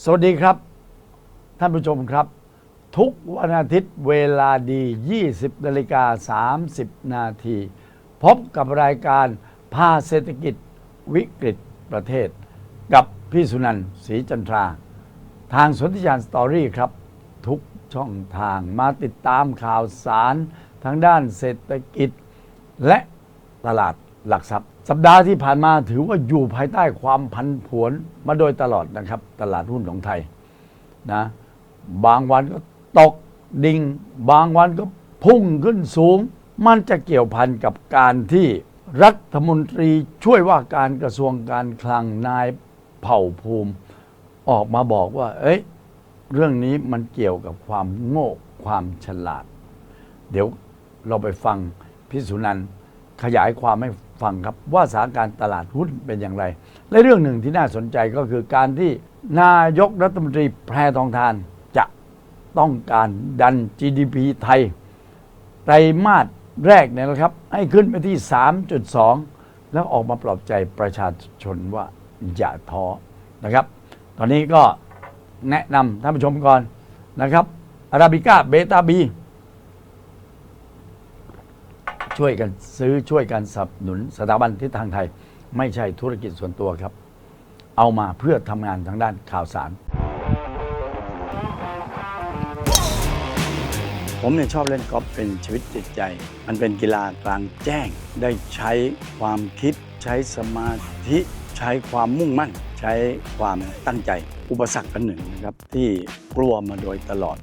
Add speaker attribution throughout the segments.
Speaker 1: สวัสดีครับ ท่านผู้ชมครับ ทุกวันอาทิตย์เวลาดี 20นาฬิกา30 นาที พบกับรายการพาเศรษฐกิจวิกฤตประเทศ กับพี่สุนันท์ศรีจันทรา ทางสนธิยานสตอรี่ครับ ทุกช่องทางมาติดตามข่าวสารทางด้านเศรษฐกิจและตลาด หลักทรัพย์ สัปดาห์ที่ผ่านมาถือว่าอยู่ภายใต้ความพันผวนมาโดยตลอดนะครับ ตลาดหุ้นของไทยนะบางวันก็ตกดิ่ง บางวันก็พุ่งขึ้นสูง มันจะเกี่ยวพันกับการที่รัฐมนตรีช่วยว่าการกระทรวงการคลังนายเผ่าภูมิ ออกมาบอกว่า เอ้ยเรื่องนี้มันเกี่ยวกับความโง่ความฉลาด เดี๋ยวเราไปฟังพี่สุนันขยายความให้ ฟังครับว่าสถานการณ์ตลาดหุ้นเป็นอย่างไร และเรื่องหนึ่งที่น่าสนใจก็คือการที่นายกรัฐมนตรีแพรทองทานจะต้องการดัน GDP ไทยไตรมาสแรกเนี่ยนะครับ ให้ขึ้นไปที่ 3.2 แล้วออกมาปลอบใจประชาชนว่าอย่าท้อนะครับ ตอนนี้ก็แนะนำท่านผู้ชมก่อนนะครับอาราบิก้าเบต้าบี ช่วยกันซื้อช่วยกันสนับสนุนสถาบันทิศทางไทย ไม่ใช่ธุรกิจส่วนตัวครับ เอามาเพื่อทำงานทางด้านข่าวสาร ผมเนี่ยชอบเล่นกอล์ฟเป็นชีวิตจิตใจ มันเป็นกีฬากลางแจ้ง ได้ใช้ความคิด ใช้สมาธิ ใช้ความมุ่งมั่น ใช้ความตั้งใจ อุปสรรคอันหนึ่งนะครับ ที่กลัวมาโดยตลอด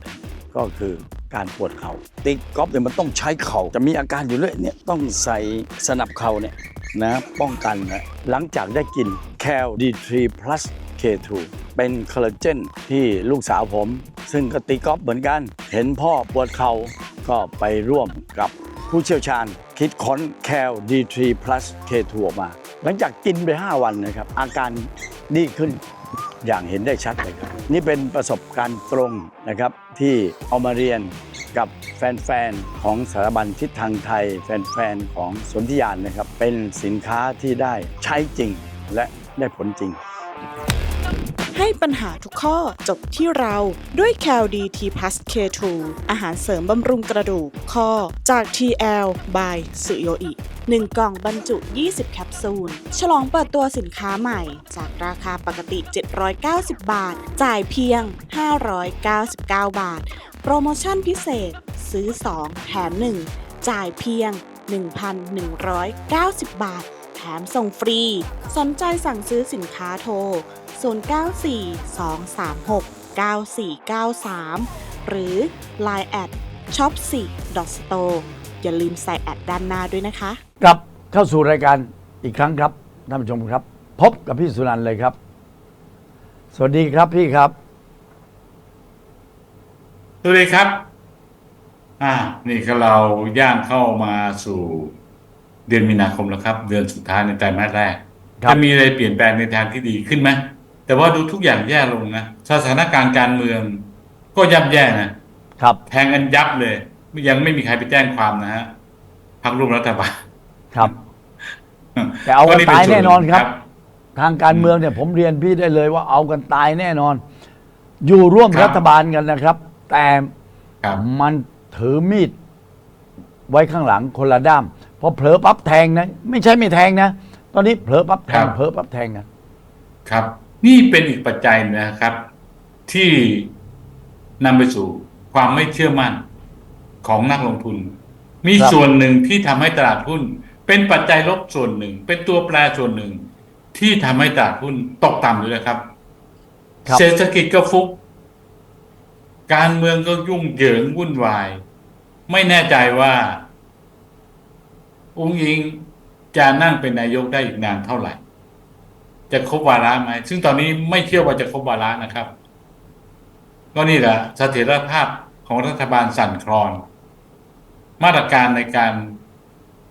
Speaker 1: ก็คือ การปวดเขา่าตีกอล์ฟเนี่ยมันต้องใช้เขา่าจะมีอาการอยู่เรื่อยเนี่ยต้องใส่สนับเข่าเนี่ยนะป้องกันนะหลังจากได้กินแคล D3 plus K2 เป็นคอลลาเจนที่ลูกสาวผม ซึ่งก็ตีกอล์ฟเหมือนกัน เห็นพ่อปวดเขา่าก็ไปร่วมกับผู้เชี่ยวชาญ คิดค้นแคล D3 plus K2 ออกมา หลังจากกินไป 5 วันนะครับ อาการดีขึ้นอย่างเห็นได้ชัดเลยครับ นี่เป็นประสบการณ์ตรงนะครับที่เอามาเรียน กับแฟนๆ ของสถาบันทิศทางไทย แฟนๆ ของสนธิยานนะครับ เป็นสินค้าที่ได้ใช้จริงและได้ผลจริง
Speaker 2: ให้ปัญหาทุกข้อจบที่เราด้วย c a l d t plus K2 อาหารเสริมบำรุงกระดูกข้อจาก TL by สุโยอิ1 กล่องบรรจุ 20 แคปซูล ฉลองเปิดตัวสินค้าใหม่ จากราคาปกติ 790 บาท จ่ายเพียง 599 บาท โปรโมชั่นพิเศษ ซื้อ 2 แถม 1 จ่ายเพียง 1,190 บาท แถมส่งฟรี สนใจสั่งซื้อสินค้าโทร 0942369493 หรือ Line แอด shop 4 store อย่าลืมใส่แอดด้านหน้าด้วยนะคะ
Speaker 1: กลับเข้าสู่รายการอีกครั้งครับท่านผู้ชมครับ พบกับพี่สุนันท์เลยครับ สวัสดีครับพี่ครับ
Speaker 3: สวัสดีครับ อ่า นี่ก็เราย่างเข้ามาสู่เดือนมีนาคมแล้วครับ เดือนสุดท้ายในไตรมาสแรก
Speaker 1: ครับ
Speaker 3: จะมีอะไรเปลี่ยนแปลงในทางที่ดีขึ้นไหมแต่ว่าดูทุกอย่างแย่ลงนะสถานการณ์การเมือง ก็ย่ำแย่นะ
Speaker 1: ครับ
Speaker 3: แทงกันยับเลย ยังไม่มีใครไปแจ้งความนะฮะพักร่วมรัฐบาล
Speaker 1: ครับ แต่เอากัน
Speaker 3: ป็
Speaker 1: ตาย
Speaker 3: ส่ว
Speaker 1: แน่นอนครับ
Speaker 3: หง
Speaker 1: ทางการเมืองเนี่ยผมเรียนพี่ได้เลยว่าเอากันตายแน่นอน อยู่ร่วม
Speaker 3: ครับ
Speaker 1: รัฐบาลกันนะครับ แต่
Speaker 3: ครับ
Speaker 1: มันถือมีดไว้ข้างหลังคนละด้ามพอเผลอปั๊บแทงนะ ไม่ใช่ไม่แทงนะ ตอนนี้เผลอปั๊บแทง
Speaker 3: ครับ
Speaker 1: เผลอปั๊บแทงกัน
Speaker 3: ครับ นี่เป็นอีกปัจจัยนะครับ ที่นำไปสู่ความไม่เชื่อมั่นของนักลงทุน มี
Speaker 1: ครับ
Speaker 3: ส่วนหนึ่งที่ทำให้ตลาดหุ้น เป็นปัจจัยลบส่วนหนึ่ง เป็นตัวแปรส่วนหนึ่ง ที่ทำให้ตลาดหุ้นตกต่ำอยู่นะครับ
Speaker 1: ครับ
Speaker 3: เศรษฐกิจก็ฟุก การเมืองก็ยุ่งเหยิงวุ่นวาย ไม่แน่ใจว่า อุ้งอิงจะนั่งเป็นนายกได้อีกนานเท่าไหร่ จะครบวาระไหม ซึ่งตอนนี้ไม่เชื่อว่าจะครบวาระนะครับ ก็นี่แหละเสถียรภาพของรัฐบาลสั่นคลอน มาตรการในการ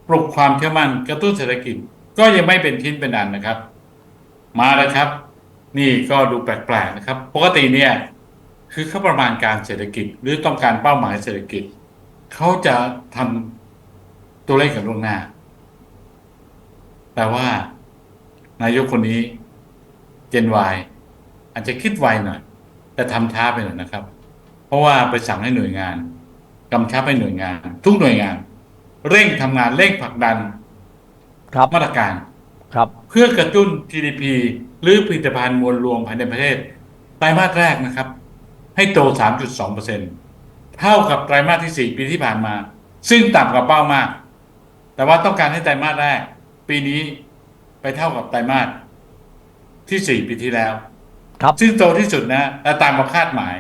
Speaker 3: ปลุกความเชื่อมั่นกระตุ้นเศรษฐกิจ ก็ยังไม่เป็นชิ้นเป็นอันนะครับ มาแล้วครับ นี่ก็ดูแปลกๆนะครับ ปกติเนี่ย คือเขาประมาณการเศรษฐกิจ หรือต้องการเป้าหมายเศรษฐกิจ เขาจะทำตัวเลขกันล่วงหน้าแต่ว่า นายกคนนี้ เจนวอาจจะคิดไวหน่อย แต่ทำช้าไปหน่อยนะครับ เพราะว่าไปสั่งให้หน่วยงานกำชับให้หน่วยงาน ทุกหน่วยงาน เร่งทำงานเร่งผลักดัน
Speaker 1: ครับ
Speaker 3: มาตรการ
Speaker 1: ครับ
Speaker 3: เพื่อกระตุ้น GDP หรือผลิตภัณฑ์มวลรวมภายในประเทศไตรมาสแรกนะครับ ให้โต 3.2%เท่ากับไตรมาสที่ 4 ปีที่ผ่านมา ซึ่งต่ำกว่าเป้ามาก แต่ว่าต้องการให้ไตรมาสแรก ปีนี้ไปเท่ากับไตรมาสที่ 4 ปีที่แล้ว
Speaker 1: ครับ
Speaker 3: ซึ่งโตที่สุดนะและตามมาคาดหมาย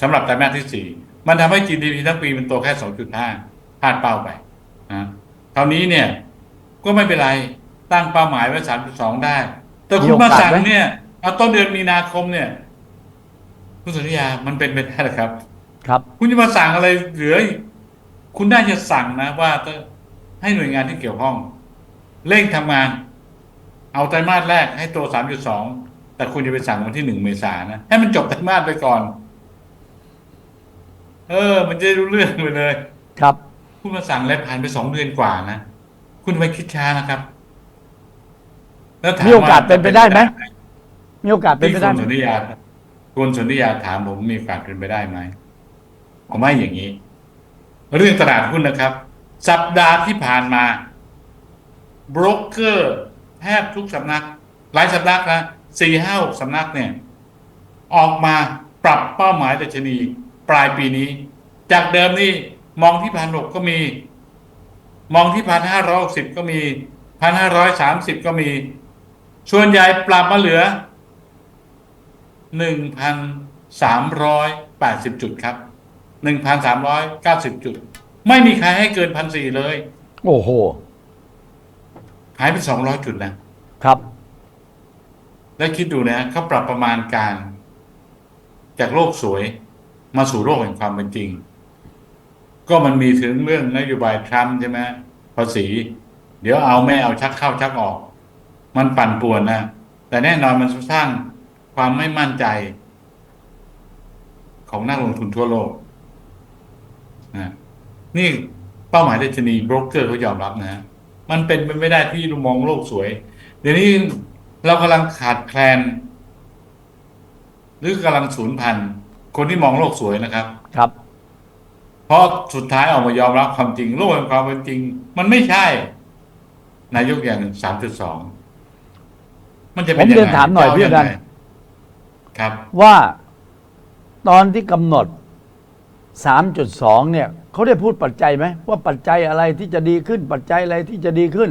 Speaker 3: สำหรับไตรมาสที่ 4 มันทำให้ GDP ทั้งปีมันโตแค่ 2.5พลาดเป้าไปนะคราวนี้เนี่ยก็ไม่เป็นไรตั้งเป้าหมายไว้ 3.2 ได้ แต่คุณมาสั่งเนี่ยเอาต้นเดือนมีนาคมเนี่ย คุณสุริยามันเป็นไปได้เหรอครับ
Speaker 1: ครับ
Speaker 3: คุณจะมาสั่งอะไรเหลืออีกคุณน่าจะสั่งนะว่าจะให้หน่วยงานที่เกี่ยวข้อง เร่งทำงาน เอาไตรมาสแรกให้โต3.2แต่คุณจะไปสั่งวันที่หนึ่งเมษายนนะ ให้มันจบไตรมาสไปก่อน เออ มันจะได้รู้เรื่องไปเลย
Speaker 1: ครับ
Speaker 3: คุณมาสั่งอะไรผ่านไปสองเดือนกว่านะคุณไปคิดช้านะครับแล้วถ
Speaker 1: มีโอกาสเป็นไปได้ไหมมีโอกาสเป็น
Speaker 3: ที่
Speaker 1: ไป
Speaker 3: คุ
Speaker 1: ได้
Speaker 3: ณ
Speaker 1: ไหม
Speaker 3: สนธิยา คุณสนธิยาถามผมมีโอกาสเป็นไปได้ไหมผมว่าอย่างนี้ เรื่องตลาดหุ้นนะครับ สัปดาห์ที่ผ่านมาบรกเกอร์แทบทุกสำนัก หลายสำนักนะสี่ห้าหกสำนักเนี่ย ออกมาปรับเป้าหมายดัชนี ปลายปีนี้ จากเดิมนี่มองที่พันหกก็มี มองที่พันห้าร้อยสิบก็มีพันห้าร้อยสามสิบก็มี ส่วนใหญ่ปรับมาเหลือ หนึ่งพันสามร้อยแปดสิบจุดครับหนึ่งพันสามร้อยเก้าสิบจุด ไม่มีใครให้เกินพันสี่เลย
Speaker 1: โอ้โห
Speaker 3: หายไปสองร้อยจุดนะ
Speaker 1: ครับ
Speaker 3: แล้วคิดดูนะเขาปรับประมาณการ จากโลกสวยมาสู่โลกแห่งความเป็นจริง ก็มันมีถึงเรื่องนโยบายทรัมป์ใช่ไหมภาษี เดี๋ยวเอาไม่เอาชักเข้าชักออก มันปั่นป่วนนะแต่แน่นอนมันสร้าง ความไม่มั่นใจ ของนักลงทุนทั่วโลกนะนี่เป้าหมายดัชนีโบรกเกอร์เขายอมรับนะ มันเป็นไปไม่ได้ที่เรามองโลกสวย เดี๋ยวนี้เรากำลังขาดแคลน หรือกำลังสูญพันธุ์คนที่มองโลกสวยนะครับ
Speaker 1: ครับ
Speaker 3: เพราะสุดท้ายออกมายอมรับความจริง โลกแห่งความเป็นจริง มันไม่ใช่ นายกอย่างสามจุดสองมันจะเป็น
Speaker 1: ผม
Speaker 3: ยัง
Speaker 1: เรียน
Speaker 3: ไง
Speaker 1: ถามหน่อย
Speaker 3: จะเพี่
Speaker 1: อนันต์
Speaker 3: งไง ครับ
Speaker 1: ว่าตอนที่กำหนด 3.2 เนี่ยเขาได้พูดปัจจัยไหมว่าปัจจัยอะไรที่จะดีขึ้น ปัจจัยอะไรที่จะดีขึ้น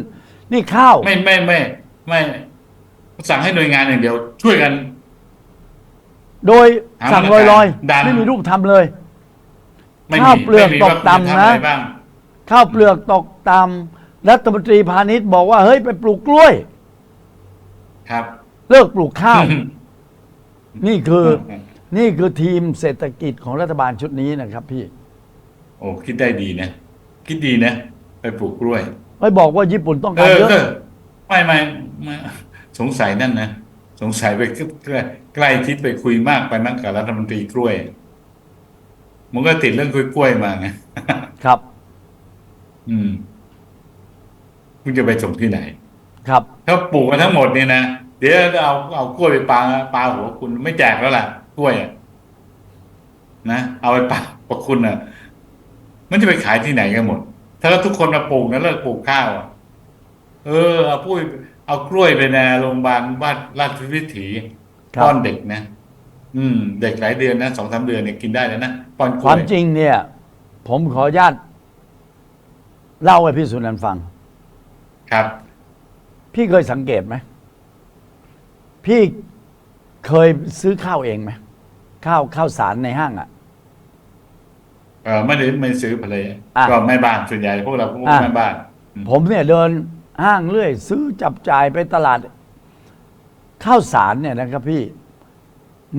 Speaker 1: นี่ข้าว
Speaker 3: ไม่ไม่ไม่ไม่สั่งให้หน่วยงานอย่างเดียว ช่วยกัน
Speaker 1: โดย
Speaker 3: หา
Speaker 1: สั่ง
Speaker 3: มาตร
Speaker 1: ล
Speaker 3: การ
Speaker 1: อย
Speaker 3: ดัน
Speaker 1: ๆไม่มีรูปทำเลย
Speaker 3: ไม่
Speaker 1: ข้าว
Speaker 3: มี
Speaker 1: เปลือก
Speaker 3: ไม่มี
Speaker 1: ตก
Speaker 3: ว่า
Speaker 1: ต่ำ
Speaker 3: คุณ
Speaker 1: นะ
Speaker 3: ทำอะไรบ้าง
Speaker 1: ข้าวเปลือกตกต่ำรัฐมนตรีพาณิชย์บอกว่าเฮ้ยไปปลูกกล้วย
Speaker 3: ครับ
Speaker 1: เลิกปลูกข้าว นี่คือนี่คือทีมเศรษฐกิจของรัฐบาลชุดนี้นะครับพี่
Speaker 3: โอ้คิดได้ดีนะ คิดดีนะ ไปปลูกกล้วย
Speaker 1: ไม่บอกว่าญี่ปุ่นต้อง
Speaker 3: เอ
Speaker 1: การ
Speaker 3: อ
Speaker 1: เยอะ
Speaker 3: ก็ไม่ไม่ไม่สงสัยนั่นนะสงสัยไปใกล้ใกล้ชิดไปคุยมากไปมั้งกับรัฐมนตรีกล้วยมันก็ติดเรื่องกล้วยกล้วยมาไง
Speaker 1: ครับ
Speaker 3: อืมคุณจะไปส่งที่ไหน
Speaker 1: ครับ
Speaker 3: ถ้าปลูกมาทั้งหมดเนี่ยนะ เดี๋ยวเอาเอากล้วยไปปาปาหัวคุณไม่แจกแล้วล่ะ กล้วยอะนะเอาไปปาปะคุณอะ มันจะไปขายที่ไหนกันหมด ถ้าทุกคนมาปลูกนะเลิกปลูกข้าวอะเออเอาปุ้ยเอากล้วยไปในโรงพยาบาลบ้านราชวิถี
Speaker 1: ครับ
Speaker 3: ป้อนเด็กนะอืม เด็กหลายเดือนนะสองสามเดือนเนี่ยกินได้แล้วนะป้อนก
Speaker 1: ค
Speaker 3: ล้ว
Speaker 1: วาม
Speaker 3: ย
Speaker 1: จริงเนี่ย ผมขออนุญาตเล่าให้พี่สุนันท์ฟัง
Speaker 3: ครับ
Speaker 1: พี่เคยสังเกตไหม พี่เคยซื้อข้าวเองไหมข้าวข้าวสารในห้างอะ
Speaker 3: เออไม่ได้ไม่ซื้อภรรยา
Speaker 1: อะ
Speaker 3: ก็แม่บ้านส่วนใหญ่พวกเราพวก
Speaker 1: อะ
Speaker 3: แม่บ้าน
Speaker 1: ผมเนี่ยเดินห้างเรื่อย ซื้อจับจ่ายไปตลาด ข้าวสารเนี่ยนะครับพี่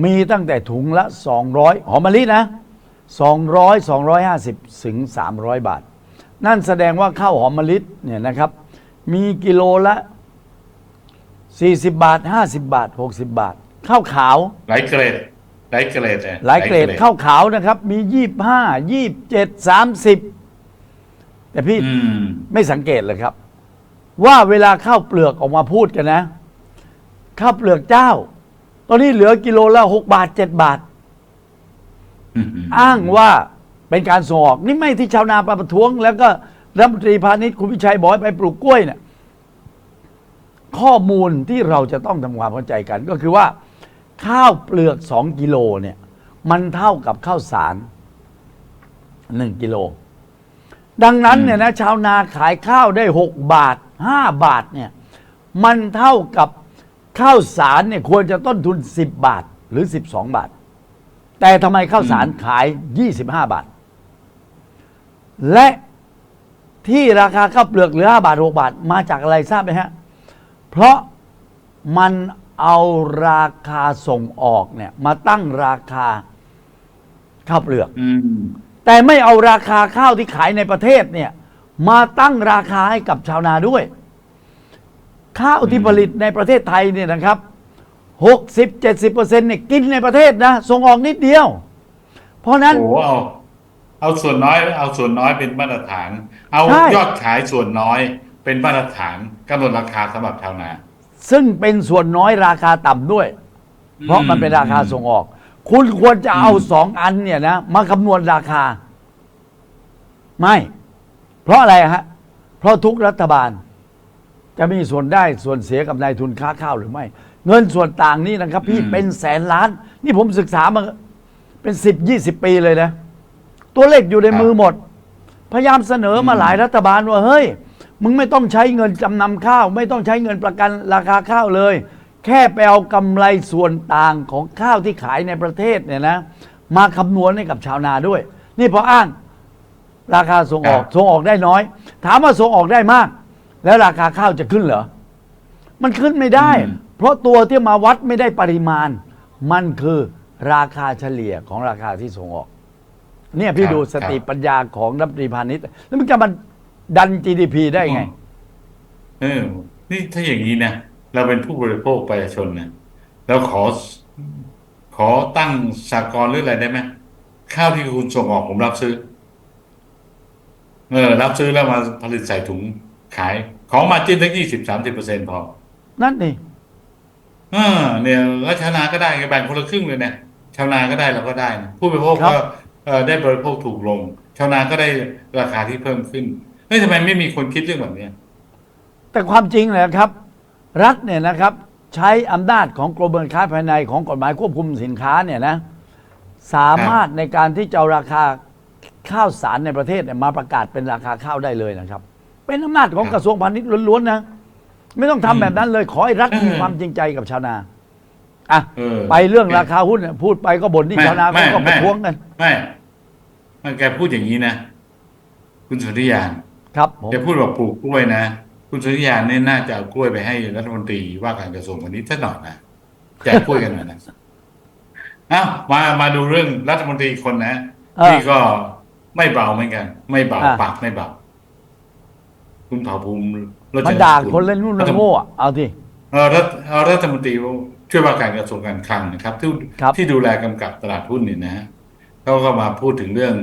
Speaker 1: มีตั้งแต่ถุงละ 200หอมมะลินะ200 250ถึง300 บาท นั่นแสดงว่าข้าวหอมมะลิเนี่ยนะครับ มีกิโลละ 40 บาท 50 บาท 60 บาท ข้าวขาว
Speaker 3: หลายเกรดหลายเกรดอะ
Speaker 1: หลายเกรดข้าวขาวนะครับ มี 25 27 30 แต่พี่
Speaker 3: อืม
Speaker 1: ไม่สังเกตเลยครับ ว่าเวลาข้าวเปลือกออกมาพูดกันนะ ข้าวเปลือกเจ้า ตอนนี้เหลือกิโลละหกบาทเจ็ดบาท
Speaker 3: อืม
Speaker 1: อ้างว่าเป็นการส่งออก นี่ไม่ที่ชาวนามาประท้วง แล้วก็รัฐมนตรีพาณิชย์คุณพิชัยบอกให้ไปปลูกกล้วยเนี่ย ข้อมูลที่เราจะต้องทำความเข้าใจกัน ก็คือว่า ข้าวเปลือกสองกิโลเนี่ย มันเท่ากับข้าวสารหนึ่งกิโล ดังนั้นเนี่ยนะชาวนาขายข้าวได้หกบาทห้าบาทเนี่ยมันเท่ากับข้าวสารเนี่ยควรจะต้นทุนสิบบาทหรือสิบสองบาท แต่ทำไมข้าวสารขาย 25 บาท และที่ราคาข้าวเปลือกเหลือ 5 บาท 6 บาท มาจากอะไรทราบไหมฮะ เพราะมันเอาราคาส่งออกเนี่ยมาตั้งราคาข้าวเปลือก
Speaker 3: อืม
Speaker 1: แต่ไม่เอาราคาข้าวที่ขายในประเทศเนี่ย มาตั้งราคาให้กับชาวนาด้วย ข้าวที่ผลิตในประเทศไทยเนี่ยนะครับหกสิบเจ็ดสิบเปอร์เซ็นต์เนี่ยกินในประเทศนะส่งออกนิดเดียว เพราะนั้น
Speaker 3: โอ้โหเอาเอาส่วนน้อย เอาส่วนน้อยเป็นมาตรฐาน เอา
Speaker 1: ใช่
Speaker 3: ยอดขายส่วนน้อย เป็นมาตรฐานกำหนดราคาสำหรับชาวนา
Speaker 1: ซึ่งเป็นส่วนน้อยราคาต่ำด้วย เพราะมันเป็นราคาส่งออก คุณควรจะเอา
Speaker 3: อืม
Speaker 1: สองอันเนี่ยนะมาคำนวณราคา ไม่ เพราะอะไรฮะ เพราะทุกรัฐบาล จะมีส่วนได้ส่วนเสียกับนายทุนค้าข้าวหรือไม่ เงินส่วนต่างนี่นะครับ พี่เป็นแสนล้าน นี่ผมศึกษามาเป็นสิบยี่สิบปีเลยนะ ตัวเลขอยู่ในมือหมด พยายามเสนอมาหลายรัฐบาลว่าเฮ้ย มึงไม่ต้องใช้เงินจำนำข้าว ไม่ต้องใช้เงินประกันราคาข้าวเลย แค่ไปเอากำไรส่วนต่างของข้าวที่ขายในประเทศเนี่ยนะ มาคำนวณให้กับชาวนาด้วย นี่พออ้างราคาส่งออก
Speaker 3: ครับ
Speaker 1: ส่งออกได้น้อย ถามว่าส่งออกได้มาก แล้วราคาข้าวจะขึ้นเหรอ มันขึ้นไม่ได้ เพราะตัวที่มาวัดไม่ได้ปริมาณ มันคือราคาเฉลี่ยของราคาที่ส่งออก เนี่ยพี่
Speaker 3: ครับ
Speaker 1: ดูสติ
Speaker 3: ครับ
Speaker 1: ปัญญาของรัฐมนตรีพาณิชย์แล้วมันจะมัน ดัน GDP ได้ไง
Speaker 3: เออ นี่ถ้าอย่างนี้นะเราเป็นผู้บริโภคประชาชนนะเราขอ ขอตั้งสากลหรืออะไรได้ไหมข้าวที่คุณส่งออกผมรับซื้อ เออ รับซื้อแล้วมาผลิตใส่ถุงขาย ของมาจิ้นทั้งยี่สิบสามสิบเปอร์เซ็นพอ
Speaker 1: นั่นนี่
Speaker 3: เออเนี่ยแล้วชาวนาก็ได้ไงแบ่งคนละครึ่งเลยเนี่ยชาวนาก็ได้เราก็ได้นะผู้บริโภค
Speaker 1: ครั
Speaker 3: ก็
Speaker 1: บ
Speaker 3: เอ่อได้บริโภคถูกลง ชาวนาก็ได้ราคาที่เพิ่มขึ้น เฮ้ยทำไมไม่มีคนคิดเรื่องแบบเนี้ย
Speaker 1: แต่ความจริงเลยนะครับ รัฐเนี่ยนะครับ ใช้อำนาจของกรมการค้าภายในของกฎหมายควบคุมสินค้าเนี่ยนะสามารถในการที่จะเอาราคาข้าวสารในประเทศเนี่ยมาประกาศเป็นราคาข้าวได้เลยนะครับ เป็นอำนาจของ
Speaker 3: ครับ
Speaker 1: กระทรวงพาณิชย์ล้วนๆนะไม่ต้องทำแบบนั้นเลยขอให้รัฐ
Speaker 3: เออ
Speaker 1: มีความจริงใจกับชาวนาอะ
Speaker 3: เออ
Speaker 1: ไปเรื่องราคาหุ้นเนี่ยพูดไปก็บ่นที่
Speaker 3: ไม่
Speaker 1: ชาวนา
Speaker 3: ไม่
Speaker 1: เขาก็ป
Speaker 3: ไม่
Speaker 1: ระท้วงกัน
Speaker 3: ไม่ไม่แกพูดอย่างนี้นะ คุณสุริยาน
Speaker 1: ครับผม
Speaker 3: แกพูดว่าปลูกกล้วยนะคุณสุริยานเนี่ยน่าจะเอากล้วยไปให้รัฐมนตรีว่าการกระทรวงพาณิชย์สักหน่อยนะแจกกล้วยกันหน่อยนะอ้าวมามาดูเรื่องรัฐมนตรีอีกคนนะ
Speaker 1: เออ
Speaker 3: ที่ก็ไม่เบาเหมือนกัน ไม่เบา
Speaker 1: อะ
Speaker 3: ปากไม่เบาคุณเผ่าภูมิโรจ
Speaker 1: มัน
Speaker 3: น
Speaker 1: ด่า
Speaker 3: กุล
Speaker 1: คนเล่นนู่นเล่นโง่อะเอาที่
Speaker 3: เออรัฐเอ่อรัฐมนตรีช่วยว่าการกระทรวงการคลังนะครับ ที่
Speaker 1: ครับ
Speaker 3: ที่ดูแลกำกับตลาดหุ้นเนี่ยนะฮะเขาก็มาพูดถึงเรื่อง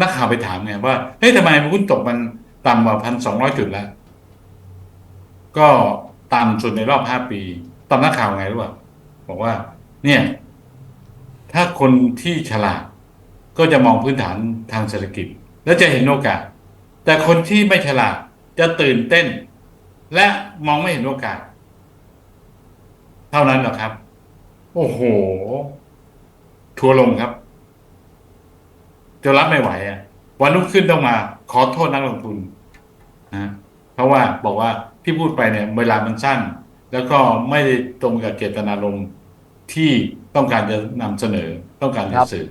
Speaker 3: นักข่าวไปถามไงว่าเฮ้ยทำไมหุ้นตกมัน ต่ำกว่าพันสองร้อยจุดแล้ว ก็ต่ำสุดในรอบห้าปีตอบนักข่าวไงรู้ป่ะบอกว่า เนี่ย ถ้าคนที่ฉลาดก็จะมองพื้นฐานทางเศรษฐกิจ และจะเห็นโอกาส แต่คนที่ไม่ฉลาดจะตื่นเต้น และมองไม่เห็นโอกาส เท่านั้นหรอครับ โอ้โห ทัวร์ลงครับจะรับไม่ไหวอะวันรุ่งขึ้นต้องมา ขอโทษนักลงทุน นะเพราะว่าบอกว่าที่พูดไปเนี่ยเวลามันสั้น แล้วก็ไม่ได้ตรงกับเจตนารมณ์ที่ต้องการจะนำเสนอต้องการจะสื่อ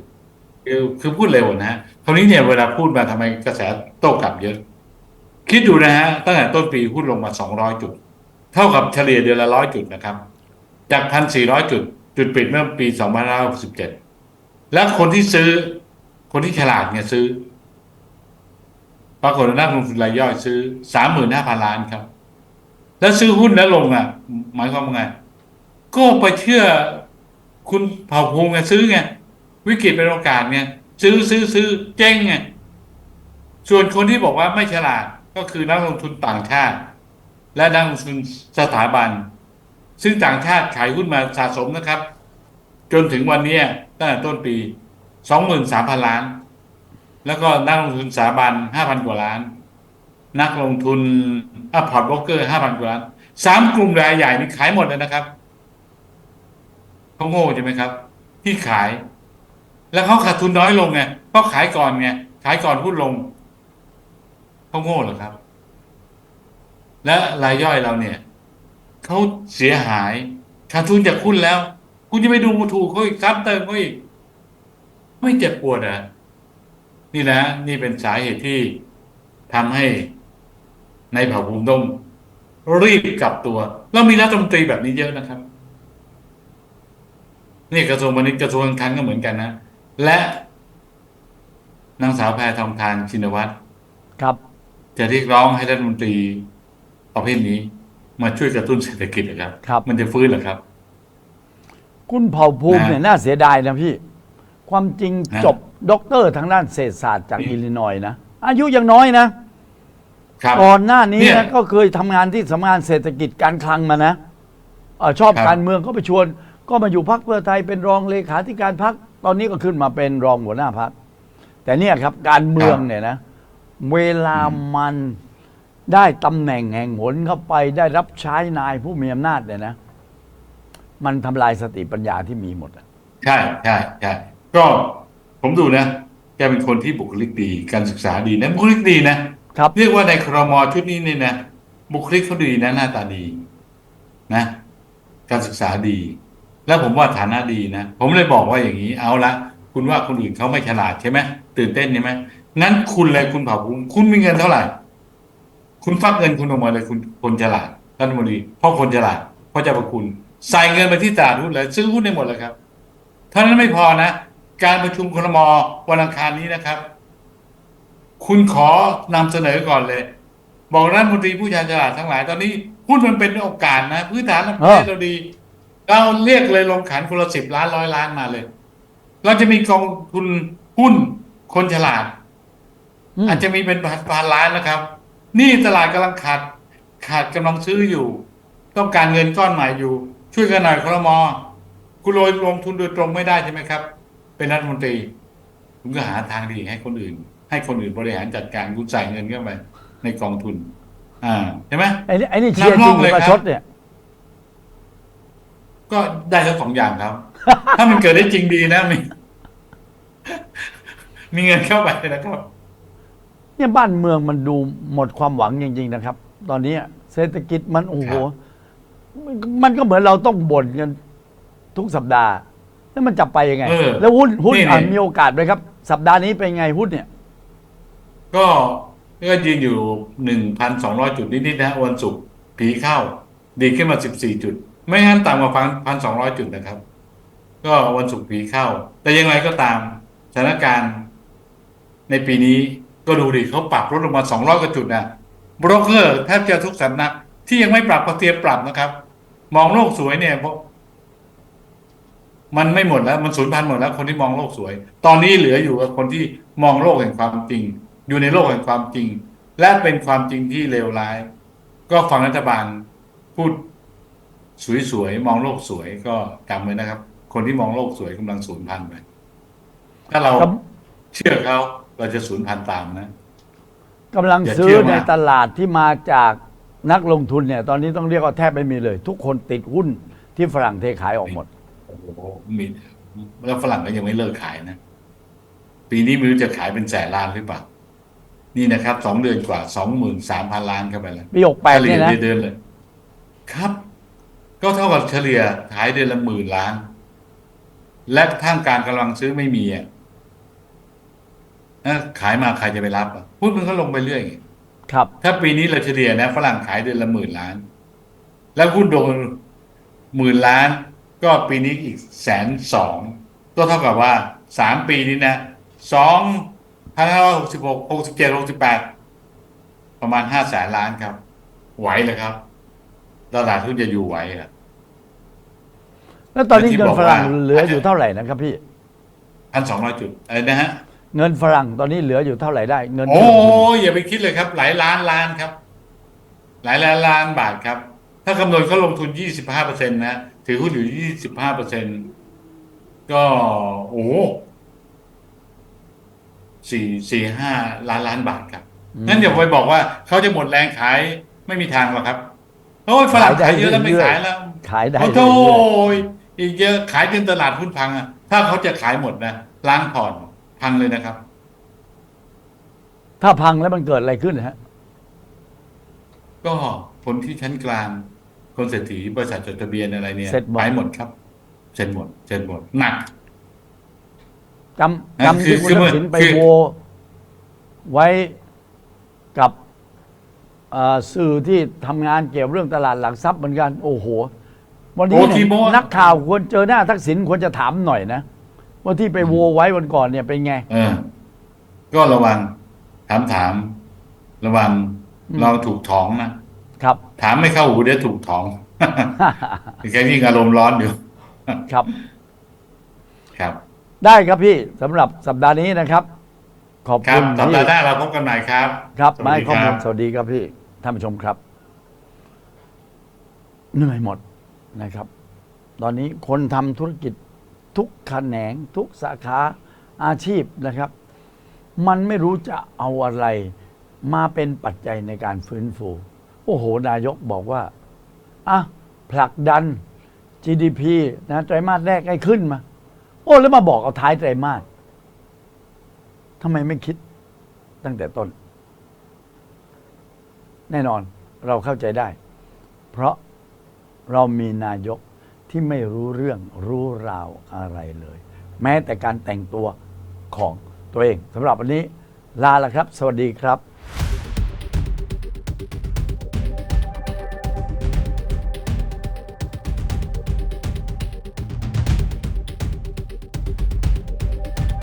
Speaker 3: คือคือพูดเร็วนะฮะคราวนี้เนี่ยเวลาพูดมาทำไมกระแสโต้กลับเยอะ คิดดูนะฮะตั้งแต่ต้นปีหุ้นลงมา200จุด เท่ากับเฉลี่ยเดือนละร้อยจุดนะครับ จาก1,400จุด จุดปิดเมื่อปี2567แล้วคนที่ซื้อ คนที่ฉลาดเนี่ยซื้อ ปรากฏว่านักลงทุนรายย่อยซื้อ35,000ล้านครับ แล้วซื้อหุ้นแล้วลงอะ หมายความว่าไง ก็ไปเชื่อคุณเผ่าภูมิไงซื้อไงวิกฤตเป็นโอกาสไงซื้อซื้อซื้อเจ๊งไงส่วนคนที่บอกว่าไม่ฉลาดก็คือนักลงทุนต่างชาติ และนักลงทุนสถาบัน ซึ่งต่างชาติขายหุ้นมาสะสมนะครับ จนถึงวันนี้ตั้งแต่ต้นปีสองหมื่นสามพันล้าน แล้วก็นักลงทุนสถาบันห้าพันกว่าล้าน นักลงทุนอพอร์ตบล็อกเกอร์ห้าพันกว่าล้านสามกลุ่มรายใหญ่นี่ขายหมดเลยนะครับเขาโง่ใช่ไหมครับ ที่ขาย แล้วเขาขาดทุนน้อยลงไงเพราะขายก่อนไงขายก่อนหุ้นลงเขาโง่เหรอครับ และรายย่อยเราเนี่ยเขาเสียหายขาดทุนจากหุ้นแล้ว คุณจะไปดูถูกเขาอีกซ้ำเติมเขาอีกไม่เจ็บปวดอะ นี่นะนี่เป็นสาเหตุที่ทำให้ในายเผ่าภูมิต้องรีบกลับตัว แล้วมีรัฐมนตรีแบบนี้เยอะนะครับ นี่กระทรวงพาณิชย์กระทรวงการคลังก็เหมือนกันนะ และนางสาวแพทองทานชินวัตร
Speaker 1: ครับ
Speaker 3: จะเรียกร้องให้รัฐมนตรีประเภทนี้ มาช่วยกระตุ้นเศรษฐกิจนะครับ
Speaker 1: ครับ
Speaker 3: มันจะฟื้นเหรอครับ
Speaker 1: คุณเผ่าภูมิ
Speaker 3: นะ
Speaker 1: เนี่ยน่าเสียดายนะพี่ ความจริง
Speaker 3: นะ
Speaker 1: จบ ด็อกเตอร์ทางด้านเศรษฐศาสตร์จาก
Speaker 3: นี่
Speaker 1: อิลลินอยส์นะ อายุยังน้อยนะ
Speaker 3: ครับ
Speaker 1: ก่อนหน้านี้
Speaker 3: เนี่ย
Speaker 1: นะก็เคยทำงานที่สำนักงานเศรษฐกิจการคลังมานะเออชอบ
Speaker 3: ครับ
Speaker 1: การเมืองก็ไปชวน ก็มาอยู่พักเพื่อไทยเป็นรองเลขาธิการพักตอนนี้ก็ขึ้นมาเป็นรองหัวหน้าพักแต่เนี่ยครับการเมืองเนี่ยนะ เวลามันได้ตำแหน่งแห่งหนเข้าไปได้รับใช้นายผู้มีอำนาจเนี่ยนะ มันทำลายสติปัญญาที่มีหมดอะ
Speaker 3: ใช่ใช่ใช่ก็ ผมดูนะ แกเป็นคนที่บุคลิกดี การศึกษาดีนะ บุคลิกดีนะ
Speaker 1: ครับ
Speaker 3: เรียกว่าในครมชุดนี้เนี่ยนะบุคลิกเขาดีนะหน้าตาดีนะ การศึกษาดี แล้วผมว่าฐานะดีนะ ผมเลยบอกว่าอย่างนี้เอาละคุณว่าคนอื่นเขาไม่ฉลาดใช่ไหมตื่นเต้นใช่ไหมงั้นคุณเลยคุณเผ่าภูมิคุณมีเงินเท่าไหร่ คุณฟักเงินคุณออกมาเลยคุณคนฉลาดรัฐมนตรีเพราะคนฉลาดเพราะเจ้าประคุณ ใส่เงินไปที่ตลาดหุ้นเลยซื้อหุ้นได้หมดเลยครับเท่านั้นไม่พอนะ การประชุมครมวันอังคารนี้นะครับ คุณขอนำเสนอก่อนเลย บอกรัฐมนตรีผู้ชาญฉลาดทั้งหลาย ตอนนี้หุ้นมันเป็นโอกาสนะพื้นฐานของประเทศเราดี เราเรียกเลยลงขันคนละสิบล้านร้อยล้านมาเลย เราจะมีกองทุนหุ้นคนฉลาด
Speaker 1: อืม
Speaker 3: อาจจะมีเป็นพันล้านนะครับ นี่ตลาดกำลังขาด ขาดกำลังซื้ออยู่ ต้องการเงินก้อนใหม่อยู่ ช่วยกันหน่อยครมคุณโรยลงทุนโดยตรงไม่ได้ใช่ไหมครับ เป็นรัฐมนตรีคุณก็หาทางดีให้คนอื่น ให้คนอื่นบริหารจัดการคุณใส่เงินเข้าไปในกองทุน อ่าใช่ไหม
Speaker 1: ไอ้นี่ไอ้นี่เชียร์
Speaker 3: นำร่
Speaker 1: จริ
Speaker 3: อง
Speaker 1: งห
Speaker 3: เล
Speaker 1: รื
Speaker 3: ย
Speaker 1: อประ
Speaker 3: ครับ
Speaker 1: ชดเนี่ย
Speaker 3: ก็ได้ทั้งสองอย่างครับ ถ้ามันเกิดได้จริงดีนะมีมีเงินเข้าไปนะครับ
Speaker 1: เนี่ยบ้านเมืองมันดูหมดความหวังจริง ๆ นะครับ ตอนนี้เศรษฐกิจมันโอ้โห
Speaker 3: ครับ
Speaker 1: มันมันก็เหมือนเราต้องบ่นกันทุกสัปดาห์ แล้วมันจะไปยังไง
Speaker 3: เออ
Speaker 1: แล้วหุ้นหุ้น
Speaker 3: นี่
Speaker 1: อะ
Speaker 3: นี่
Speaker 1: มีโอกาสไหมครับ สัปดาห์นี้เป็นไงหุ้นเนี่ย
Speaker 3: ก็ก็ยืนอยู่หนึ่งพันสองร้อยจุดนิดๆนะวันศุกร์ผีเข้า ดีขึ้นมาสิบสี่จุด ไม่งั้นต่ำกว่าพันพันสองร้อยจุดนะครับ ก็วันศุกร์ผีเข้า แต่อยังไงก็ตามสถานการณ์ ในปีนี้ก็ดูดิเขาปรับลดลงมาสองร้อยกว่าจุดนะโบรกเกอร์แทบจะทุกสำนักที่ยังไม่ปรับก็เตรียมปรับนะครับ มองโลกสวยเนี่ยเพราะ มันไม่หมดแล้วมันสูญพันธุ์หมดแล้ว คนที่มองโลกสวย ตอนนี้เหลืออยู่กับคนที่มองโลกแห่งความจริง อยู่ในโลกแห่งความจริง และเป็นความจริงที่เลวร้าย ก็ฟังรัฐบาลพูดสวยๆมองโลกสวยก็จำไว้นะครับ คนที่มองโลกสวยกำลังสูญพันธุ์ไปถ้าเรา
Speaker 1: ครับ
Speaker 3: เชื่อเขาเราจะสูญพันธุ์ตามนะ
Speaker 1: กำลัง
Speaker 3: อย่า
Speaker 1: ซื้
Speaker 3: เชื่
Speaker 1: อ
Speaker 3: อ
Speaker 1: ใน
Speaker 3: มาก
Speaker 1: ตลาดที่มาจากนักลงทุนเนี่ย ตอนนี้ต้องเรียกว่าแทบไม่มีเลย ทุกคนติดหุ้นที่ฝรั่งเทขายออกหมด
Speaker 3: โอ้โหมีแล้วฝรั่งก็ยังไม่เลิกขายนะ ปีนี้ไม่รู้จะขายเป็นแสนล้านหรือเปล่า นี่นะครับสองเดือนกว่าสองหมื่นสามพันล้านเข้าไปแล้ว
Speaker 1: ปีหกแปด
Speaker 3: เฉลี่
Speaker 1: เนี่ยยนะ
Speaker 3: เดือนเลย ครับ ก็เท่ากับเฉลี่ยขายเดือนละหมื่นล้าน และท่ามกลารกำลังซื้อไม่มีอะนะขายมาใครจะไปรับอะพูดมันก็ลงไปเรื่อยไง
Speaker 1: ครับ
Speaker 3: ถ้าปีนี้เราเฉลี่ยนะฝรั่งขายเดือนละหมื่นล้าน แล้วหุ้นโดนหมื่นล้าน ก็ปีนี้อีกแสนสองก็เท่ากับว่าสามปีนี้นะสองพันห้าร้อยหกสิบหกหกสิบเจ็ดหกสิบแปดประมาณห้าแสนล้านครับ ไหวเลยครับตลาดหุ้นจะอยู่ไหวอะ
Speaker 1: แล้วตอนนี้
Speaker 3: ที่
Speaker 1: เงิน
Speaker 3: บอก
Speaker 1: ฝรั่ง
Speaker 3: ว่า
Speaker 1: เหลืออยู่เท่าไหร่นะครับพี่
Speaker 3: พันสองร้อยจุดอะไรนะฮะ
Speaker 1: เงินฝรั่งตอนนี้เหลืออยู่เท่าไหร่ได้ เงิน
Speaker 3: โอ้
Speaker 1: ที่ลงทุน
Speaker 3: ยอย่าไปคิดเลยครับ หลายล้านล้านครับ หลายล้านล้านบาทครับ ถ้าคำนวณเขาลงทุนยี่สิบห้าเปอร์เซ็นต์นะ ถือหุ้นอยู่ยี่สิบห้าเปอร์เซ็นต์ก็โอ้โหสี่สี่ห้าล้านล้านบาทครับ
Speaker 1: อืม
Speaker 3: งั้นอย่าไปบอกว่าเขาจะหมดแรงขายไม่มีทางหรอกครับโอ้ยฝรั่ง
Speaker 1: ขายได้
Speaker 3: ขายเยอะแล้วไม่
Speaker 1: เรื่อยๆ
Speaker 3: ขายแล้ว
Speaker 1: ขายได้
Speaker 3: โอ้
Speaker 1: เรื่
Speaker 3: โห
Speaker 1: อย
Speaker 3: อีกเยอะขายจนตลาดหุ้นพังอะ ถ้าเขาจะขายหมดนะล้างพอร์ตพังเลยนะครับ
Speaker 1: ๆถ้าพังแล้วมันเกิดอะไรขึ้นฮะ
Speaker 3: ก็ผลที่ชั้นกลาง คนเศรษฐีบริษัทจดทะเบียนอะไรเนี่ย
Speaker 1: เสร็จหมด
Speaker 3: ขายหมดครับเสร็จหมดเสร็จหมดหนัก
Speaker 1: กรรมกรรม
Speaker 3: คือ
Speaker 1: ที่คุณ
Speaker 3: คือ
Speaker 1: ทักษิณไป
Speaker 3: คือ
Speaker 1: โวไว้กับเอ่อสื่อที่ทำงานเกี่ยวเรื่องตลาดหลักทรัพย์เหมือนกัน โอ้โห วันนี้
Speaker 3: โอ้
Speaker 1: เนี่ย
Speaker 3: ทีโม
Speaker 1: นักข่าวควรเจอหน้าทักษิณควรจะถามหน่อยนะ ว่าที่ไปโวไว้วันก่อนเนี่ยเป็นไง
Speaker 3: เออ ก็ระวังถามถาม ระวัง
Speaker 1: อืม
Speaker 3: เราถูกถองนะ
Speaker 1: ครับ
Speaker 3: ถามไม่เข้าหูเดี๋ยวถูกถองแค่ยิ่งอารมณ์ร้อนอยู่
Speaker 1: ครับ
Speaker 3: ครับ
Speaker 1: ได้ครับพี่สำหรับสัปดาห์นี้นะครับ ขอบ
Speaker 3: ครั
Speaker 1: คุ
Speaker 3: บ
Speaker 1: ณ
Speaker 3: สัป
Speaker 1: ที่
Speaker 3: ดาห์หน้าเราพบกันใหม่ครับ
Speaker 1: ครับ
Speaker 3: สวั
Speaker 1: มา
Speaker 3: ส
Speaker 1: ให้
Speaker 3: ดี
Speaker 1: ข้อ
Speaker 3: ค
Speaker 1: มู
Speaker 3: รั
Speaker 1: ล
Speaker 3: บ
Speaker 1: สวัสดีครับพี่ท่านผู้ชมครับเหนื่อยหมดนะครับ ตอนนี้คนทำธุรกิจทุกแขนงทุกสาขาอาชีพนะครับ มันไม่รู้จะเอาอะไรมาเป็นปัจจัยในการฟื้นฟู โอ้โห นายกบอกว่าอะผลักดัน GDP นะไตรมาสแรกให้ขึ้นมา โอ้แล้วมาบอกเอาท้ายไตรมาสทำไมไม่คิดตั้งแต่ต้น แน่นอนเราเข้าใจได้ เพราะเรามีนายกที่ไม่รู้เรื่องรู้ราวอะไรเลย แม้แต่การแต่งตัวของตัวเองสำหรับวันนี้ลาละครับ สวัสดีครับ